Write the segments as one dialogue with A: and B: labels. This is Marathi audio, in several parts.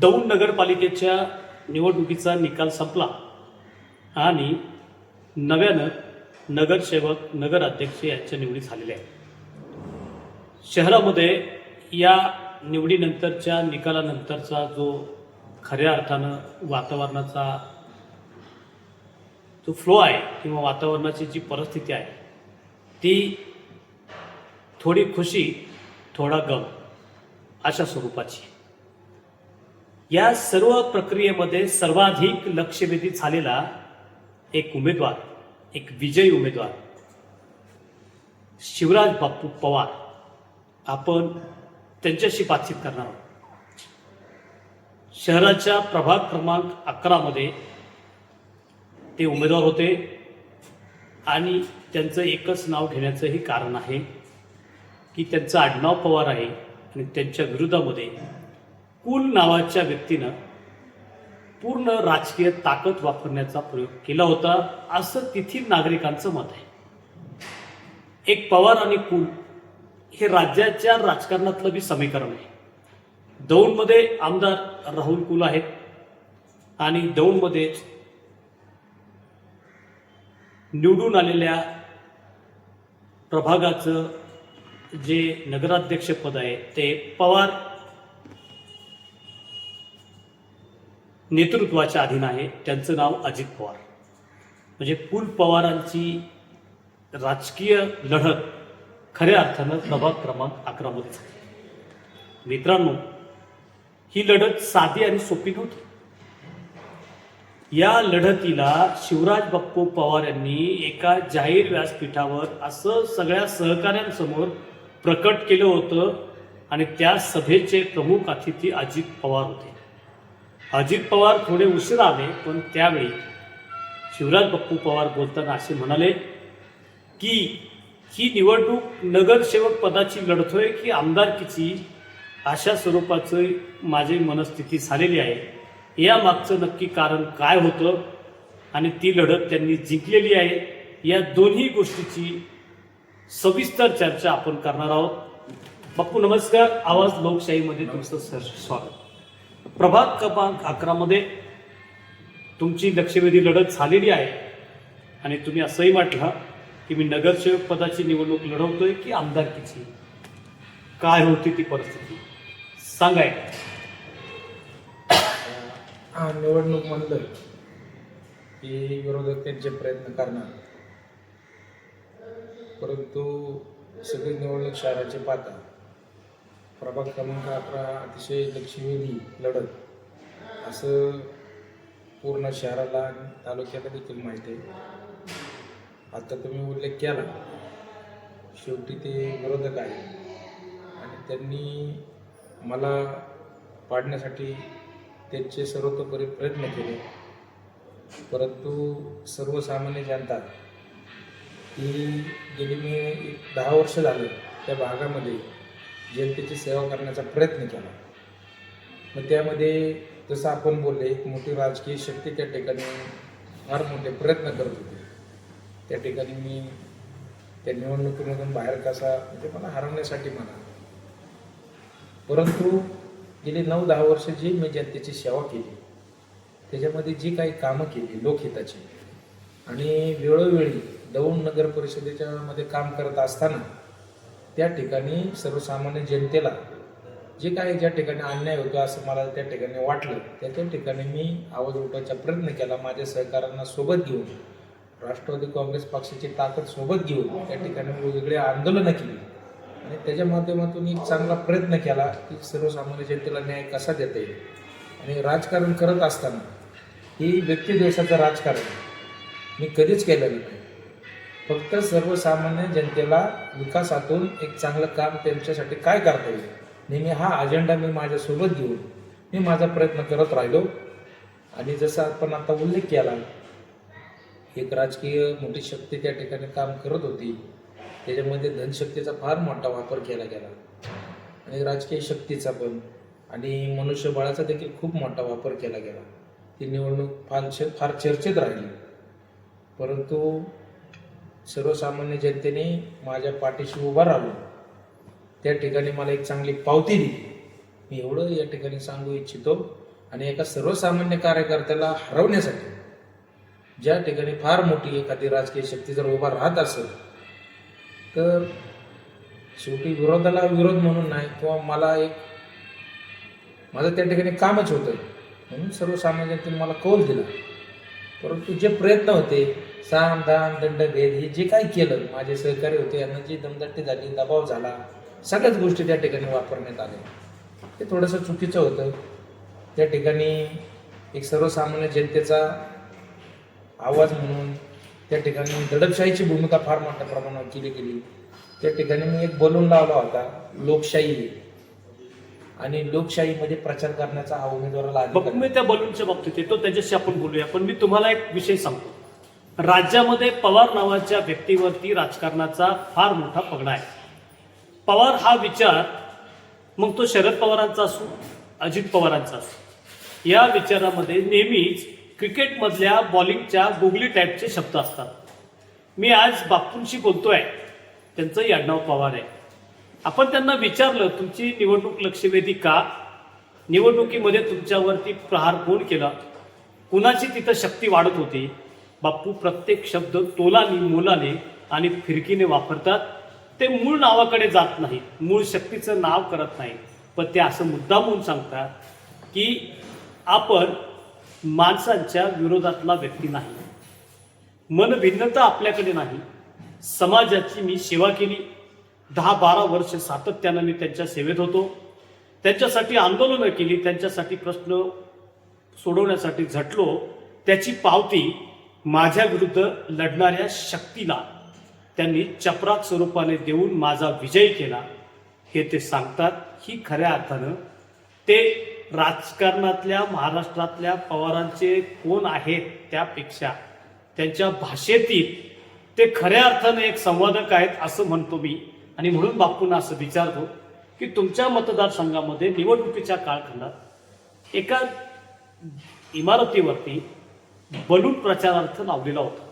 A: दौंड नगरपालिकेच्या निवडणुकीचा निकाल संपला आणि नव्यानं नगरसेवक नगराध्यक्ष यांच्या निवडी झालेल्या आहेत. शहरामध्ये या निवडीनंतरच्या निकालानंतरचा जो खऱ्या अर्थानं वातावरणाचा जो फ्लो आहे किंवा वातावरणाची जी परिस्थिती आहे ती थोडी खुशी थोडा गम अशा स्वरूपाची. या सर्व प्रक्रियेमध्ये सर्वाधिक लक्षवेधी झालेला एक उमेदवार एक विजयी उमेदवार शिवराज बापू पवार. आपण त्यांच्याशी बातचीत करणार आहोत. शहराच्या प्रभाग क्रमांक अकरामध्ये ते उमेदवार होते आणि त्यांचं एकच नाव घेण्याचंही कारण आहे की त्यांचं आडनाव पवार आहे आणि त्यांच्या विरोधामध्ये कुल नावाच्या व्यक्तीनं पूर्ण राजकीय ताकद वापरण्याचा प्रयोग केला होता असं तेथील नागरिकांचं मत आहे. एक पवार आणि कुल हे राज्याच्या राजकारणातलं बी समीकरण आहे. दौंडमध्ये आमदार राहुल कुल आहेत आणि दौंडमध्ये निवडून आलेल्या प्रभागाचं जे नगराध्यक्षपद आहे ते पवार नेतृत्वाच्या अधीन आहे. त्यांचं नाव अजित पवार. म्हणजे कुल पवारांची राजकीय लढत खऱ्या अर्थानं प्रभाग क्रमांक अकरामध्ये झाली. मित्रांनो ही लढत साधी आणि सोपी नव्हती. या लढतीला शिवराज बाप्पू पवार यांनी एका जाहीर व्यासपीठावर असं सगळ्या सहकाऱ्यांसमोर प्रकट केलं होतं आणि त्या सभेचे प्रमुख अतिथी अजित पवार होते. अजित पवार थोडे उशीर आले पण त्यावेळी शिवराज बप्पू पवार बोलताना असे म्हणाले की ही निवडणूक नगरसेवक पदाची लढतोय की आमदारकीची अशा स्वरूपाचं माझी मनस्थिती झालेली आहे. या मागचं नक्की कारण काय होतं आणि ती लढत त्यांनी जिंकलेली आहे या दोन्ही गोष्टीची सविस्तर चर्चा आपण करणार आहोत. बाप्पू नमस्कार. आवाज लोकशाहीमध्ये तुमचं सर स्वागत. प्रभाग क्रमांक अकरामध्ये तुमची लक्षवेधी लढत झालेली आहे. आणि तुम्ही असंही म्हटलं की मी नगरसेवक पदाची निवडणूक लढवतोय की आमदारकीची काय होती ती परिस्थिती? सांगाय.
B: हा निवडणूक म्हणलं की विरोधक त्यांचे प्रयत्न करणार. परंतु सगळी निवडणूक शहराचे पाहता प्रभाग क्रमांक अकरा अतिशय लक्षवेधी लढत. असं पूर्ण शहराला आणि तालुक्याला देखील माहिती आहे. आता तुम्ही उल्लेख केला शेवटी ते विरोधक आहे आणि त्यांनी मला पाडण्यासाठी त्यांचे सर्वतोपरी प्रयत्न केले. परंतु सर्वसामान्य जनता ती गेली मी एक दहा वर्ष झाले त्या भागामध्ये. जनतेची सेवा करण्याचा प्रयत्न केला. मग त्यामध्ये जसं आपण बोलले एक मोठी राजकीय शक्ती त्या ठिकाणी फार मोठे प्रयत्न करत होते. त्या ठिकाणी मी त्या निवडणुकीमधून बाहेर कसा म्हणजे मला हरवण्यासाठी म्हणा. परंतु गेली नऊ दहा वर्ष जी मी जनतेची सेवा केली त्याच्यामध्ये जी काही कामं केली लोकहिताची आणि वेळोवेळी दौंड नगर परिषदेच्या मध्ये काम करत असताना त्या ठिकाणी सर्वसामान्य जनतेला जे काही ज्या ठिकाणी अन्याय होतो असं मला त्या ठिकाणी वाटलं त्या त्या ठिकाणी मी आवाज उठवायचा प्रयत्न केला माझ्या सहकाऱ्यांना सोबत घेऊन. राष्ट्रवादी काँग्रेस पक्षाची ताकद सोबत घेऊन त्या ठिकाणी वेगवेगळी आंदोलनं केली. आणि त्याच्या माध्यमातून एक चांगला प्रयत्न केला की सर्वसामान्य जनतेला न्याय कसा देता येईल. आणि राजकारण करत असताना ही व्यक्तिद्वेषाचं राजकारण मी कधीच केलं नाही. फक्त सर्वसामान्य जनतेला विकासातून एक चांगलं काम त्यांच्यासाठी काय करता येईल नेहमी हा अजेंडा मी माझ्यासोबत घेऊन मी माझा प्रयत्न करत राहिलो. आणि जसं आपण आता उल्लेख केला एक राजकीय मोठी शक्ती त्या ठिकाणी काम करत होती. त्याच्यामध्ये धनशक्तीचा फार मोठा वापर केला गेला. आणि राजकीय शक्तीचा पण. आणि मनुष्यबळाचा देखील खूप मोठा वापर केला गेला. ती निवडणूक फार फार चर्चेत राहिली. परंतु सर्वसामान्य जनतेने माझ्या पाठीशी उभा राहिलो त्या ठिकाणी मला एक चांगली पावती दिली. मी एवढं या ठिकाणी सांगू इच्छितो आणि एका सर्वसामान्य कार्यकर्त्याला हरवण्यासाठी ज्या ठिकाणी फार मोठी एखादी राजकीय शक्ती जर उभा राहत असेल तर शेवटी विरोधाला विरोध म्हणून नाही किंवा मला एक माझं त्या ठिकाणी कामच होतं म्हणून सर्वसामान्य जनतेने मला कौल दिला. परंतु जे प्रयत्न होते साम दाम दंड भेद हे जे काही केलं माझे सहकारी होते यांना जी दमदट्टी झाली दबाव झाला सगळ्याच गोष्टी त्या ठिकाणी वापरण्यात आल्या. ते थोडंसं चुकीचं होतं. त्या ठिकाणी एक सर्वसामान्य जनतेचा आवाज म्हणून त्या ठिकाणी दडपशाहीची भूमिका फार मोठ्या प्रमाणावर केली गेली. त्या ठिकाणी मी एक बलून लावला होता लोकशाही. आणि लोकशाहीमध्ये प्रचार करण्याचा हा उमेदवाराला
A: मी त्या बलूनच्या बाबतीत येतो त्याच्याशी आपण बोलूया. पण मी तुम्हाला एक विषय सांगतो. राज्यामध्ये पवार नावाच्या व्यक्तीवरती राजकारणाचा फार मोठा पगडा आहे. पवार हा विचार मग तो शरद पवारांचा असो अजित पवारांचा असो या विचारामध्ये नेहमीच क्रिकेटमधल्या बॉलिंगच्या गुगली टाईपचे शब्द असतात. मी आज बापूंशी बोलतोय. त्यांचं याडनाव पवार आहे. आपण त्यांना विचारलं तुमची निवडणूक लक्षवेधी का? निवडणुकीमध्ये तुमच्यावरती प्रहार कोण केला? कुणाची तिथं शक्ती वाढत होती? बाप्पू प्रत्येक शब्द तोलाने मोलाने आणि फिरकीने वापरतात. ते मूळ नावाकडे जात नाही मूळ शक्तीचं नाव करत नाही पण ते असं मुद्दामून सांगतात की आपण माणसांच्या विरोधातला व्यक्ती नाही. मन भिन्नता आपल्याकडे नाही. समाजाची मी सेवा केली. दहा बारा वर्ष सातत्यानं मी त्यांच्या सेवेत होतो. त्यांच्यासाठी आंदोलनं केली. त्यांच्यासाठी प्रश्न सोडवण्यासाठी झटलो. त्याची पावती माझ्या विरुद्ध लढणाऱ्या शक्तीला त्यांनी चपराक स्वरूपाने देऊन माझा विजय केला हे ते सांगतात. ही खऱ्या अर्थानं ते राजकारणातल्या महाराष्ट्रातल्या पवारांचे कोण आहेत त्यापेक्षा त्यांच्या भाषेतील ते खऱ्या अर्थाने एक संवादक आहेत असं म्हणतो मी. आणि म्हणून बापूंना असं विचारतो की तुमच्या मतदारसंघामध्ये निवडणुकीच्या काळखंडात एका इमारतीवरती बलून प्रचारार्थ लावलेला होता.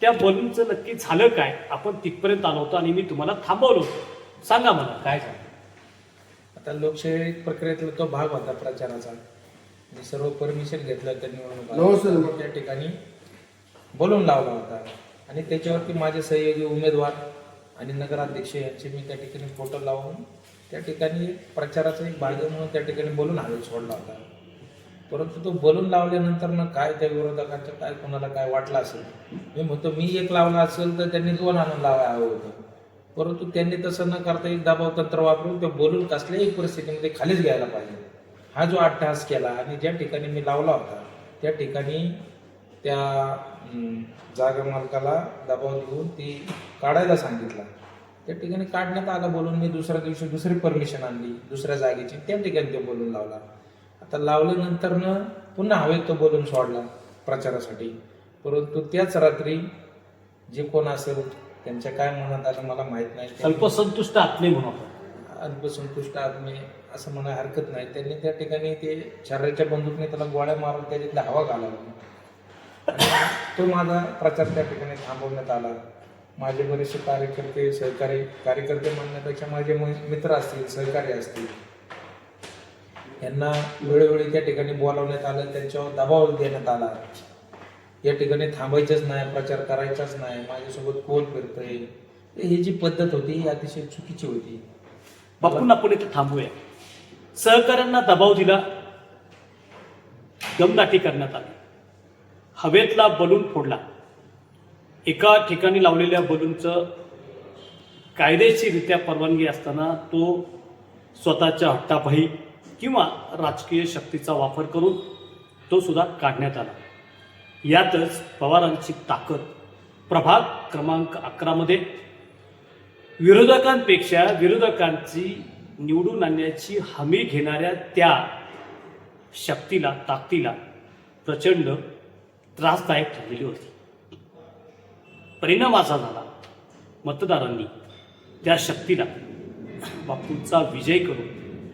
A: त्या बलूनचं नक्की झालं काय? आपण तिथपर्यंत आलो होतो आणि मी तुम्हाला थांबवलं होतं. सांगा मला काय झालं?
B: आता लोकशाही प्रक्रियेतला तो भाग होता प्रचाराचा. मी सर्व परमिशन घेतलं त्या. निवडणूक त्या ठिकाणी बोलून लावला होता. आणि त्याच्यावरती माझे सहयोगी उमेदवार आणि नगराध्यक्ष यांचे मी त्या ठिकाणी फोटो लावून त्या ठिकाणी प्रचाराचा एक भाग म्हणून त्या ठिकाणी बोलून हवेत सोडला होता. परंतु तो बलून लावल्यानंतर ना काय त्या विरोधकांचं काय कोणाला काय वाटलं असेल? मी म्हणतो मी एक लावला असेल तर त्यांनी दोन आणून लावायला हवं होतं. परंतु त्यांनी तसं न करता एक दबाव तंत्र वापरून ते बलून कसल्याही परिस्थितीमध्ये खालीच घ्यायला पाहिजे. हा जो अट्टहास केला आणि ज्या ठिकाणी मी लावला होता त्या ठिकाणी त्या जागा मालकाला दबाव देऊन ती काढायला सांगितला. त्या ठिकाणी काढण्यात आला बोलून मी दुसऱ्या दिवशी दुसरी परमिशन आणली दुसऱ्या जागेची त्या ठिकाणी ते बोलून लावला. आता लावल्यानंतर न पुन्हा हवेत तो बोलून सोडला प्रचारासाठी. परंतु त्याच रात्री जे कोण असेल त्यांच्या काय मनात आलं मला माहीत नाही.
A: अल्पसंतुष्ट आत्मे म्हणून.
B: अल्पसंतुष्ट आत्मे असं म्हणा हरकत नाही. त्यांनी त्या ठिकाणी ते शरीराच्या बंदूकने त्याला गोळ्या मारून त्याच्यातली हवा घालावी तो माझा प्रचार त्या ठिकाणी थांबवण्यात आला. माझे बरेचसे कार्यकर्ते सहकारी कार्यकर्ते म्हणण्यापेक्षा माझे मित्र असतील सहकारी असतील यांना वेळोवेळी त्या ठिकाणी बोलावण्यात आलं त्यांच्यावर दबाव देण्यात आला. या ठिकाणी थांबायचंच नाही प्रचार करायचाच नाही माझ्यासोबत कोण फिरतंय? ही जी पद्धत होती ही अतिशय चुकीची होती.
A: बापून आपण इथे थांबूया. सहकाऱ्यांना दबाव दिला. दमदाटी करण्यात आली. हवेतला बलून फोडला. एका ठिकाणी लावलेल्या बलूनचं कायदेशीररित्या परवानगी असताना तो स्वतःच्या हट्टापायी किंवा राजकीय शक्तीचा वापर करून तो सुद्धा काढण्यात आला. यातच पवारांची ताकद प्रभाग क्रमांक अकरामध्ये विरोधकांपेक्षा विरोधकांची निवडून आणण्याची हमी घेणाऱ्या त्या शक्तीला ताकदीला प्रचंड त्रासदायक ठरलेली होती. परिणाम असा झाला मतदारांनी त्या शक्तीला बापूंचा विजय करून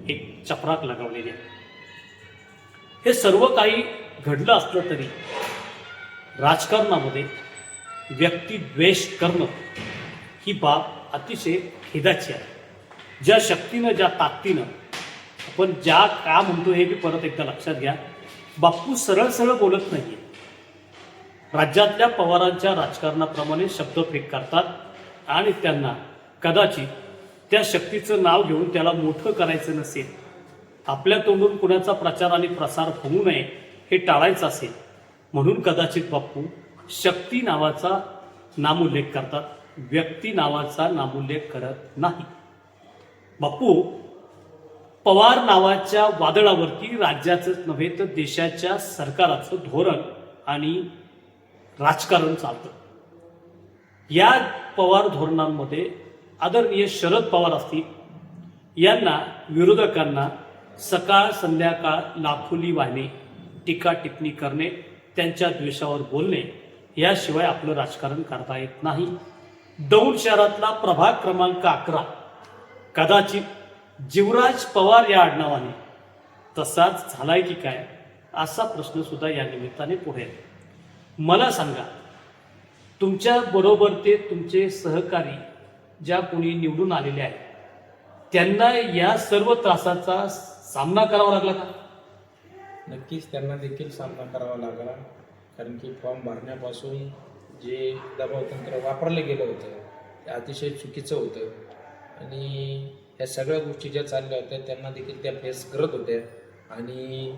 A: एक चपराक लगावलेली आहे. हे सर्व काही घडलं असलं तरी राजकारणामध्ये व्यक्तिद्वेष करणं ही बाब अतिशय खेदाची आहे. ज्या शक्तीनं ज्या ताकदीनं आपण ज्या का म्हणतो हे मी परत एकदा लक्षात घ्या. बाप्पू सरळ सरळ बोलत नाही राज्यातल्या पवारांच्या राजकारणाप्रमाणे शब्दफेक करतात आणि त्यांना कदाचित त्या शक्तीचं नाव घेऊन त्याला मोठं करायचं नसेल आपल्या तोंडून कुणाचा प्रचार आणि प्रसार होऊ नये हे टाळायचं असेल म्हणून कदाचित बाप्पू शक्ती नावाचा नामोल्लेख करतात व्यक्ती नावाचा नामोल्लेख करत नाही. बाप्पू पवार नावाच्या वादळावरती राज्याचंच नव्हे तर देशाच्या सरकाराचं धोरण आणि राजकारण चालतं. या पवार धोरणांमध्ये आदरणीय शरद पवार असतील यांना विरोधकांना सकाळ संध्याकाळ लाखोली वाहणे टीका टिप्पणी करणे त्यांच्या द्वेषावर बोलणे याशिवाय आपलं राजकारण करता येत नाही. दौंड शहरातला प्रभाग क्रमांक अकरा कदाचित जीवराज पवार या आडनावाने. तसाच झालाय की काय असा प्रश्न सुद्धा या निमित्ताने पुढे मला सांगा तुमच्या बरोबर ते तुमचे सहकारी ज्या कोणी निवडून आलेले आहेत त्यांना या सर्व त्रासाचा सामना करावा लागला का?
B: नक्कीच त्यांना देखील सामना करावा लागला. कारण की फॉर्म भरण्यापासून जे दबाव तंत्र वापरलं गेलं होतं ते अतिशय चुकीचं होतं. आणि ह्या सगळ्या गोष्टी ज्या चालल्या होत्या त्यांना देखील त्या फेस करत होत्या. आणि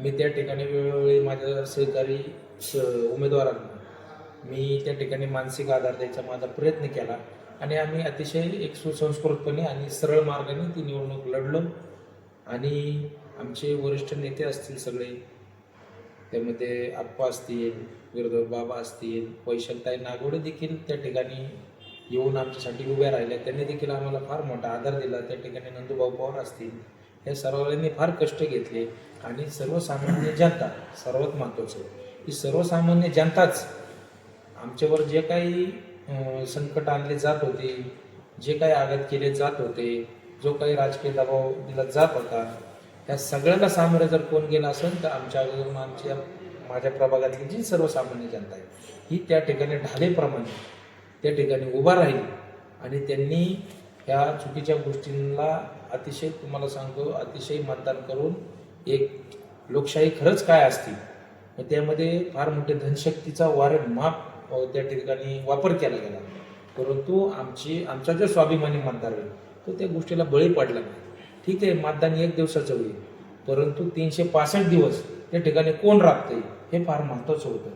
B: मी त्या ठिकाणी वेळोवेळी माझ्या सहकारी स उमेदवारांना मी त्या ठिकाणी मानसिक आधार द्यायचा माझा प्रयत्न केला. आणि आम्ही अतिशय एक सुसंस्कृतपणे आणि सरळ मार्गाने ती निवडणूक लढलो. आणि आमचे वरिष्ठ नेते असतील सगळे त्यामध्ये आप्पा असतील विरोधक बाबा असतील वैशलताई नागोडे देखील त्या ठिकाणी येऊन आमच्यासाठी उभ्या राहिल्या. त्यांनी देखील आम्हाला फार मोठा आधार दिला. त्या ठिकाणी नंदूभाऊ पवार असतील या सर्वांनी फार कष्ट घेतले. आणि सर्वसामान्य जनता सर्वात महत्त्वाचं ही सर्वसामान्य जनताच आमच्यावर जे काही संकट आणले जात होते जे काही आघात केले जात होते जो काही राजकीय दबाव दिला जात होता त्या सगळ्यांना सामोरं जर कोण गेला असेल तर आमच्या अगोदर आमच्या माझ्या प्रभागातली जी सर्वसामान्य जनता आहे ही त्या ठिकाणी ढालेप्रमाणे त्या ठिकाणी उभा राहील. आणि त्यांनी ह्या चुकीच्या गोष्टींना अतिशय तुम्हाला सांगतो अतिशय मतदान करून एक लोकशाही खरंच काय असते मग त्यामध्ये फार मोठे धनशक्तीचा वारे माप त्या ठिकाणी वापर केला गेला. परंतु आमची आमचा जो स्वाभिमानी मतदार आहे तो त्या गोष्टीला बळी पडला नाही. ठीक आहे मतदान एक दिवसाचं होईल परंतु तीनशे पासष्ट दिवस त्या ठिकाणी कोण राबतंय हे फार महत्त्वाचं होतं.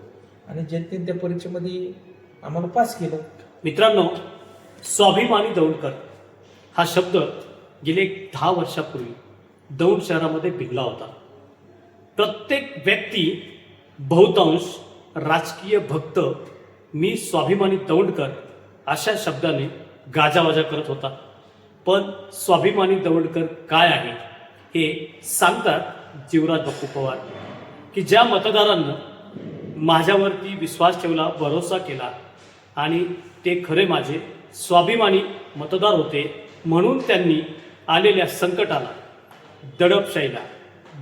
B: आणि जनतेने त्या परीक्षेमध्ये आम्हाला पास केलं.
A: मित्रांनो स्वाभिमानी दौंडकर हा शब्द गेले दहा वर्षापूर्वी दौंड शहरामध्ये भिनला होता. प्रत्येक व्यक्ती बहुतांश राजकीय भक्त मी स्वाभिमानी दौंडकर अशा शब्दाने गाजावाजा करत होता. पण स्वाभिमानी दौंडकर काय आहे हे सांगतात जीवराज बापू पवार. की ज्या मतदारांना माझ्यावरती विश्वास ठेवला भरोसा केला आणि ते खरे माझे स्वाभिमानी मतदार होते म्हणून त्यांनी आलेल्या संकटाला दडपशाहीला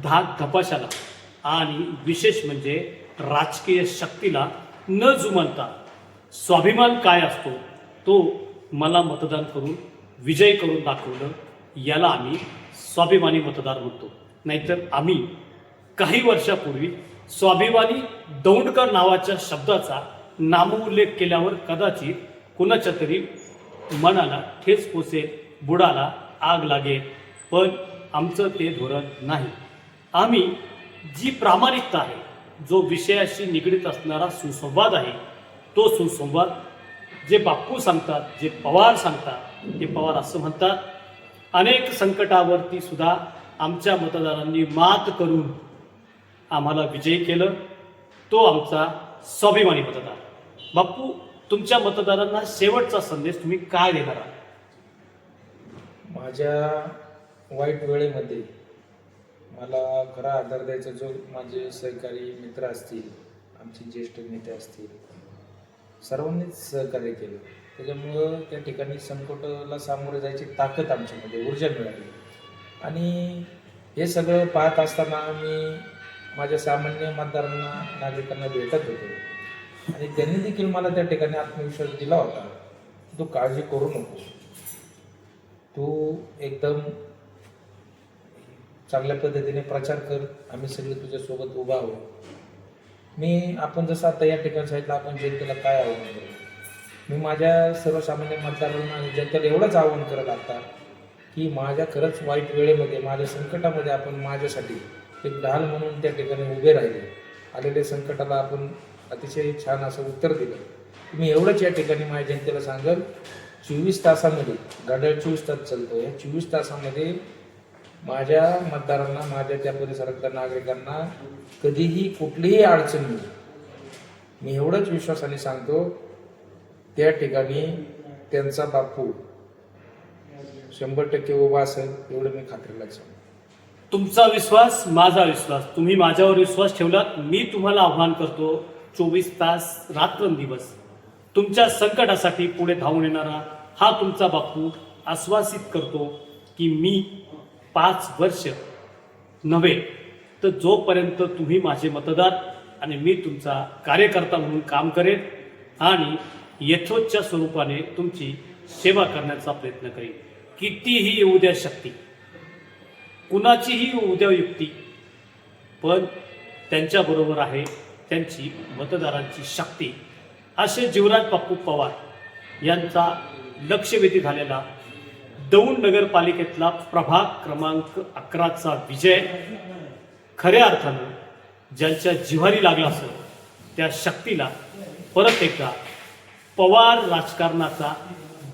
A: धाक धपाशाला आणि विशेष म्हणजे राजकीय शक्तीला न जुमानता स्वाभिमान काय असतो तो मला मतदान करून विजय करून दाखवलं याला आम्ही स्वाभिमानी मतदार म्हणतो. नाहीतर आम्ही काही वर्षापूर्वी स्वाभिमानी दौंडकर नावाच्या शब्दाचा नामोल्लेख केल्यावर कदाचित कुणाच्या तरी मनाला ठेच पोसेल बुडाला आग लागेल पण आमचं ते धोरण नाही. आम्ही जी प्रामाणिकता आहे जो विषयाशी निगडीत असणारा सुसंवाद आहे तो सुसंवाद जे बाप्पू सांगतात जे पवार सांगतात ते पवार असं म्हणतात. अनेक संकटावरती सुद्धा आमच्या मतदारांनी मात करून आम्हाला विजयी केलं. तो आमचा स्वाभिमानी मतदार. बाप्पू तुमच्या मतदारांना शेवटचा संदेश तुम्ही काय देणार आहात?
B: माझ्या वाईट वेळेमध्ये मला खरा आधार द्यायचा जो माझे सहकारी मित्र असतील आमचे ज्येष्ठ नेते असतील सर्वांनीच सहकार्य केलं. त्याच्यामुळं त्या ठिकाणी संकटाला सामोरे जायची ताकद आमच्यामध्ये ऊर्जा मिळाली. आणि हे सगळं पाहत असताना मी माझ्या सामान्य मतदारांना नागरिकांना भेटत होतो. आणि त्यांनी देखील मला त्या ठिकाणी आत्मविश्वास दिला होता. तू काळजी करू नको. तू एकदम चांगल्या पद्धतीने प्रचार कर. आम्ही सगळे तुझ्यासोबत उभा आहोत. मी आपण जसं आता या ठिकाणी सांगितलं आपण जनतेला काय आव्हान करू? मी माझ्या सर्वसामान्य मतदारांना आणि जनतेला एवढंच आव्हान करत आता की माझ्या खरंच वाईट वेळेमध्ये माझ्या संकटामध्ये आपण माझ्यासाठी एक ढाल म्हणून त्या ठिकाणी उभे राहिले. आलेल्या संकटाला आपण अतिशय छान असं उत्तर दिलं. मी एवढंच या ठिकाणी माझ्या जनतेला सांगेल चोवीस तासामध्ये घड्याळ चोवीस तास चालतो या चोवीस तासामध्ये माझ्या मतदारांना माझ्या त्या परिसरातल्या नागरिकांना कधीही कुठलीही अडचण नाही. मी एवढंच विश्वासाने सांगतो त्या ठिकाणी त्यांचा बापू शंभर टक्के उभा असेल एवढं मी खात्रीला सांगतो.
A: तुमचा विश्वास माझा विश्वास. तुम्ही माझ्यावर विश्वास ठेवलात मी तुम्हाला आव्हान करतो चोवीस तास रात्रंदिवस तुमच्या संकटासाठी पुढे धावून येणारा हा तुमचा बापू आश्वासित करतो की मी पाच वर्ष नव्हे तर जोपर्यंत तुम्ही माझे मतदार आणि मी तुमचा कार्यकर्ता म्हणून काम करेन आणि यथोच्च स्वरूपाने तुमची सेवा करण्याचा प्रयत्न करेन. कितीही येऊ द्या शक्ती कुणाचीही उद्या युक्ती पण त्यांच्याबरोबर आहे त्यांची मतदारांची शक्ती. असे जीवराज बापू पवार यांचा लक्षवेधी झालेला दौंड नगरपालिकेतला प्रभाग क्रमांक अकराचा विजय खऱ्या अर्थानं ज्यांच्या जिव्हारी लागला असेल त्या शक्तीला परत एकदा पवार राजकारणाचा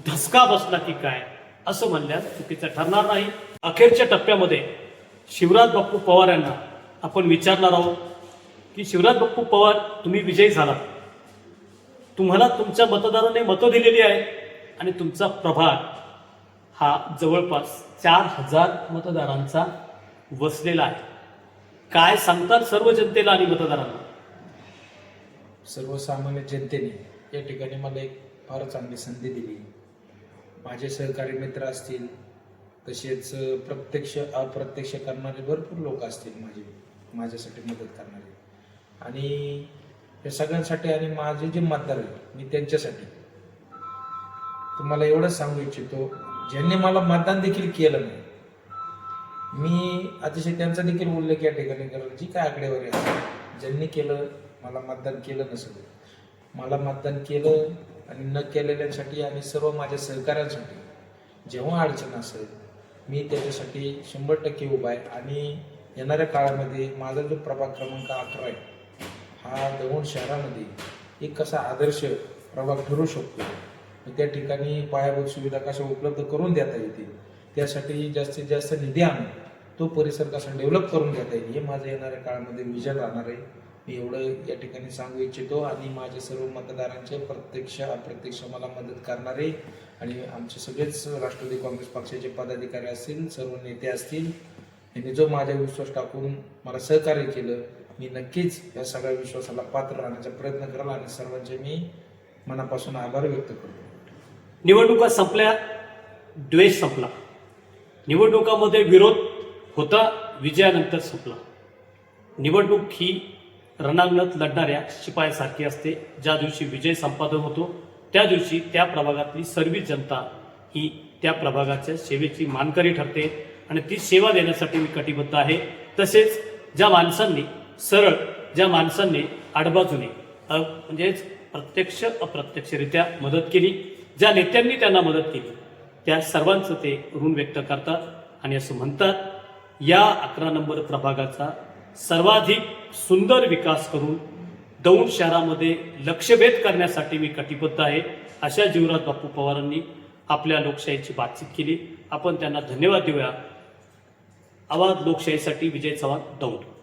A: धसका बसला की काय असं म्हणल्यास चुकीचं ठरणार नाही. अखेरच्या टप्प्यामध्ये शिवराज बाप्पू पवार यांना आपण विचारणार आहोत की शिवराज बाप्पू पवार तुम्ही विजयी झालात. तुम्हाला तुमच्या मतदाराने मतं दिलेली आहे आणि तुमचा प्रभाग हा जवळपास चार हजार मतदारांचा वसलेला आहे. काय सांगतात सर्व जनतेला आणि मतदारांना?
B: सर्वसामान्य जनतेने या ठिकाणी मला एक फार चांगली संधी दिली. माझे सहकारी मित्र असतील तसेच प्रत्यक्ष अप्रत्यक्ष करणारे भरपूर लोक असतील माझे माझ्यासाठी मदत करणारे. आणि या सगळ्यांसाठी आणि माझे जे मतदार आहेत मी त्यांच्यासाठी तुम्हाला एवढंच सांगू इच्छितो. ज्यांनी मला मतदान देखील केलं नाही मी अतिशय त्यांचा देखील उल्लेख या ठिकाणी करेल जी काय आकडेवारी आहे ज्यांनी केलं मला मतदान केलं नसेल. मला मतदान केलं आणि न केलेल्यांसाठी आणि सर्व माझ्या सहकाऱ्यांसाठी जेव्हा अडचण असेल मी त्याच्यासाठी शंभर टक्के उभा आहे आणि येणाऱ्या काळामध्ये माझा जो प्रभाग क्रमांक अकरा आहे हा दौंड शहरामध्ये एक कसा आदर्श प्रभाग ठरू शकतो. त्या ठिकाणी पायाभूत सुविधा कशा उपलब्ध करून देता येतील? त्यासाठी जास्तीत जास्त निधी आणून तो परिसर कसा डेव्हलप करून घेता येईल हे माझं येणाऱ्या काळामध्ये विजन राहणार आहे. मी एवढं या ठिकाणी सांगू इच्छितो आणि माझ्या सर्व मतदारांचे प्रत्यक्ष अप्रत्यक्ष मला मदत करणारे आणि आमचे सगळेच राष्ट्रवादी काँग्रेस पक्षाचे पदाधिकारी असतील सर्व नेते असतील यांनी जो माझ्या विश्वास टाकून मला सहकार्य केलं मी नक्कीच या सगळ्या विश्वासाला पात्र राहण्याचा प्रयत्न कराल आणि सर्वांचे मी मनापासून आभार व्यक्त करतो.
A: निवडणुका संपल्या द्वेष संपला. निवडणुकामध्ये विरोध होता विजयानंतर संपला. निवडणूक ही रणांगणात लढणाऱ्या शिपायासारखी असते. ज्या दिवशी विजय संपादन होतो त्या दिवशी त्या प्रभागातली सर्व जनता ही त्या प्रभागाच्या सेवेची मानकरी ठरते आणि ती सेवा देण्यासाठी मी कटिबद्ध आहे. तसेच ज्या माणसांनी सरळ ज्या माणसांनी आडबाजूने म्हणजेच प्रत्यक्ष अप्रत्यक्षरित्या मदत केली ज्या नेत्यांनी त्यांना मदत केली त्या सर्वांचं ते ऋण व्यक्त करतात आणि असं म्हणतात या अकरा नंबर प्रभागाचा सर्वाधिक सुंदर विकास करून दौंड शहरामध्ये लक्षभेद करण्यासाठी मी कटिबद्ध आहे अशा जीवराज बापू पवारांनी आपल्या लोकशाहीची बातचीत केली. आपण त्यांना धन्यवाद देऊया. आवाज लोकशाहीसाठी विजय चव्हाण दौंड.